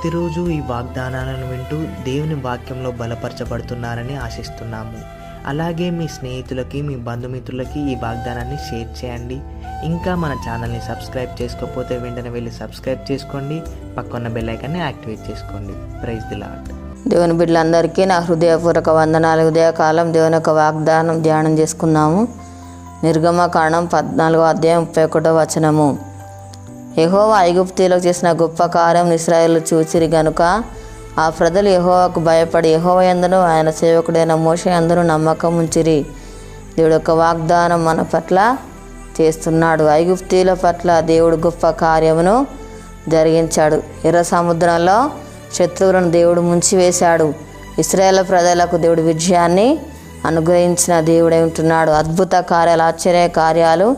ప్రతిరోజు ఈ వాగ్దానాలను వింటూ దేవుని వాక్యంలో బలపరచబడుతున్నారని ఆశిస్తున్నాము. అలాగే మీ స్నేహితులకి మీ బంధుమిత్రులకి ఈ వాగ్దానాన్ని షేర్ చేయండి. ఇంకా మన ఛానల్ని సబ్స్క్రైబ్ చేసుకోకపోతే వెంటనే వెళ్ళి సబ్స్క్రైబ్ చేసుకోండి. పక్కన్న బెల్లైకాన్ని యాక్టివేట్ చేసుకోండి. ప్రైజ్ ది లాట్ దేవుని బిడ్డలందరికీ నా హృదయపూర్వక వందనాలు. ఉదయకాలం దేవుని యొక్క వాగ్దానం ధ్యానం చేసుకున్నాము. నిర్గమ కాణం పద్నాలుగో అధ్యాయం ముప్పై ఒకటో వచనము. యహోవా ఐగుప్తిలో చేసిన గొప్ప కార్యం ఇస్రాయేల్ చూచిరి గనుక ఆ ప్రజలు యహోవాకు భయపడి యహోవ ఎందరూ ఆయన సేవకుడైన మోష యందును నమ్మకం ఉంచిరి దేవుడు యొక్క వాగ్దానం మన పట్ల చేస్తున్నాడు. ఐగుప్తీల పట్ల దేవుడు గొప్ప కార్యమును జరిగించాడు. ఎర్ర సముద్రంలో శత్రువులను దేవుడు ముంచివేశాడు. ఇస్రాయేల్ ప్రజలకు దేవుడు విజయాన్ని అనుగ్రహించిన దేవుడై ఉంటున్నాడు. అద్భుత కార్యాలు ఆశ్చర్య కార్యాలు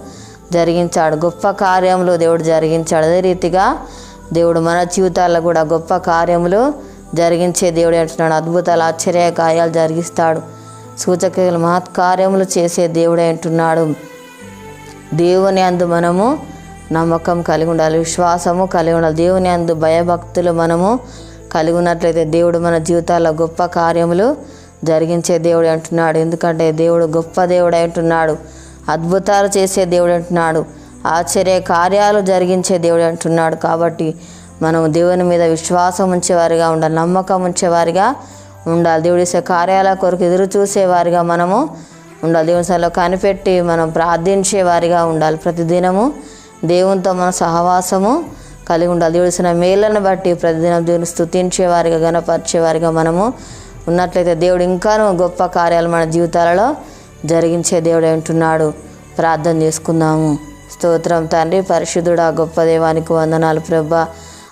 జరిగించాడు. గొప్ప కార్యములు దేవుడు జరిగించాడు. అదే రీతిగా దేవుడు మన జీవితాల్లో కూడా గొప్ప కార్యములు జరిగించే దేవుడు అంటున్నాడు. అద్భుతాలు ఆశ్చర్య కార్యాలు జరిగిస్తాడు. సూచకలు మహత్కార్యములు చేసే దేవుడే అంటున్నాడు. దేవుని అందు మనము నమ్మకం కలిగి ఉండాలి విశ్వాసము కలిగి ఉండాలి. దేవుని అందు భయభక్తులు మనము కలిగి ఉన్నట్లయితే దేవుడు మన జీవితాల్లో గొప్ప కార్యములు జరిగించే దేవుడు అంటున్నాడు. ఎందుకంటే దేవుడు గొప్ప దేవుడు అంటున్నాడు. అద్భుతాలు చేసే దేవుడు అంటున్నాడు. ఆశ్చర్య కార్యాలు జరిగించే దేవుడు అంటున్నాడు కాబట్టి మనం దేవుని మీద విశ్వాసం ఉంచేవారిగా ఉండాలి నమ్మకం ఉంచేవారిగా ఉండాలి. దేవుడి కార్యాల కొరకు ఎదురు చూసేవారిగా మనము ఉండాలి. దేవుని సన్నిధిలో కనిపెట్టి మనం ప్రార్థించేవారిగా ఉండాలి. ప్రతిదినము దేవునితో మన సహవాసము కలిగి ఉండాలి. దేవుడిసిన ఇచ్చిన మేళ్ళను బట్టి ప్రతిదినం దేవుని స్థుతించేవారిగా గణపరిచేవారిగా మనము ఉన్నట్లయితే దేవుడు ఇంకాను గొప్ప కార్యాలు మన జీవితాలలో జరిగించే దేవుడు అంటున్నాడు. ప్రార్థన చేసుకుందాము. స్తోత్రం తండ్రి పరిశుద్ధుడా గొప్ప దేవానికి వందనాలు ప్రభా.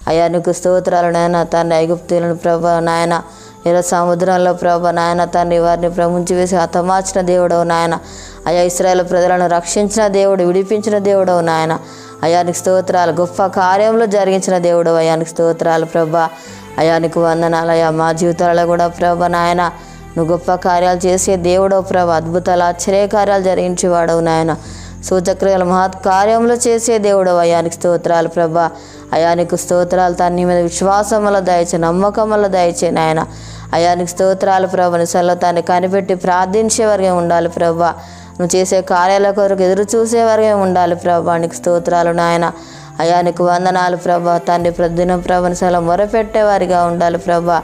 అయ్యా నీకు స్తోత్రాలు నాయన తండ్రి ఐగుప్తులను ప్రభా నాయన. ఇలా సముద్రంలో ప్రభ నాయన తండ్రి వారిని ప్రముంచి వేసి హతమార్చిన దేవుడవు నాయన. అయా ఇస్రాయల్ ప్రజలను రక్షించిన దేవుడు విడిపించిన దేవుడవు నాయన. అయానికి స్తోత్రాలు గొప్ప కార్యంలో జరిగించిన దేవుడు అయానికి స్తోత్రాలు ప్రభా. అయానికి వందనాలు అయ్యా మా జీవితాలలో కూడా ప్రభ నాయన. నువ్వు గొప్ప కార్యాలు చేసే దేవుడవు ప్రభ అద్భుతాలు ఆశ్చర్య కార్యాలు జరిగించేవాడవు నాయన. సూచక్రియలు మహత్ కార్యములు చేసే దేవుడు అయానికి స్తోత్రాలు ప్రభా. అయానికి స్తోత్రాలు తన్ని మీద విశ్వాసముల దయచే నమ్మకముల దయచే నాయన. అయానికి స్తోత్రాలు ప్రభ నిసల్లో తాన్ని కనిపెట్టి ప్రార్థించే వరకే ఉండాలి ప్రభా. నువ్వు చేసే కార్యాల కొరకు ఎదురు చూసే వరకే ఉండాలి ప్రభా నీకు స్తోత్రాలు నాయన. అయానికి వందనాలు ప్రభా తండ్రి ప్రతిదినం ప్రభా మొరపెట్టేవారిగా ఉండాలి ప్రభా.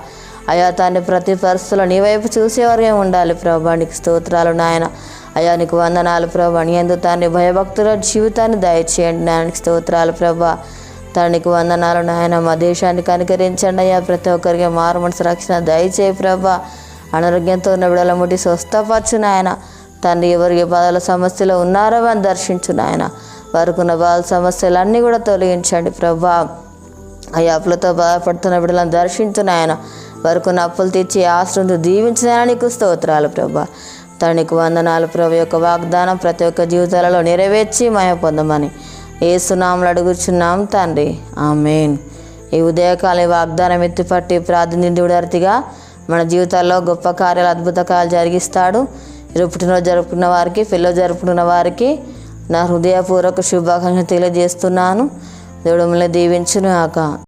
అయా తండ్రి ప్రతి పరిస్థితుల్లో నీ వైపు చూసేవారిగా ఉండాలి ప్రభా. నీకు స్తోత్రాలు నాయన. అయా నీకు వందనాలు ప్రభా. నీ ఎందు తండ్రి భయభక్తుల జీవితాన్ని దయచేయండి నాయనకి స్తోత్రాలు ప్రభా. తండ్రికి వందనాలు నాయన. మా దేశాన్ని కనికరించండి అయ్యా. ప్రతి ఒక్కరికి మారు మనసు రక్షణ దయచేయి ప్రభా. అనారోగ్యంతో ఉన్న విడల ముట్టి స్వస్థపరచు నాయన. తండ్రి ఎవరికి బాధల సమస్యలు ఉన్నారో అని దర్శించు నాయన. వారికున్న బాధల బాధ సమస్యలన్నీ కూడా తొలగించండి ప్రభా. అయ్యాపులతో బాధపడుతున్న బిడ్డలను దర్శించు నాయన. వరకు ఉన్న అప్పులు తీర్చి ఆశ్రమంతో దీవించిన నీకు స్తోత్రాలు ప్రభా. తనకు వందనాలు ప్రభు. యొక్క వాగ్దానం ప్రతి ఒక్క జీవితాలలో నెరవేర్చి మయ పొందమని ఏసునాములు అడుగుచున్నాం తండ్రి. ఆమెన్. ఈ ఉదయకాల వాగ్దానం ఎత్తిపట్టి ప్రాతినిధ్యుడర్తిగా మన జీవితాల్లో గొప్ప కార్యాలు అద్భుత కార్యాలు జరిగిస్తాడు. పుట్టినరోజు జరుపుకున్న వారికి పిల్లలు జరుపుకున్న వారికి నా హృదయపూర్వక శుభాకాంక్షలు తెలియజేస్తున్నాను. దేవుడు మిమ్మల్ని దీవించును ఆక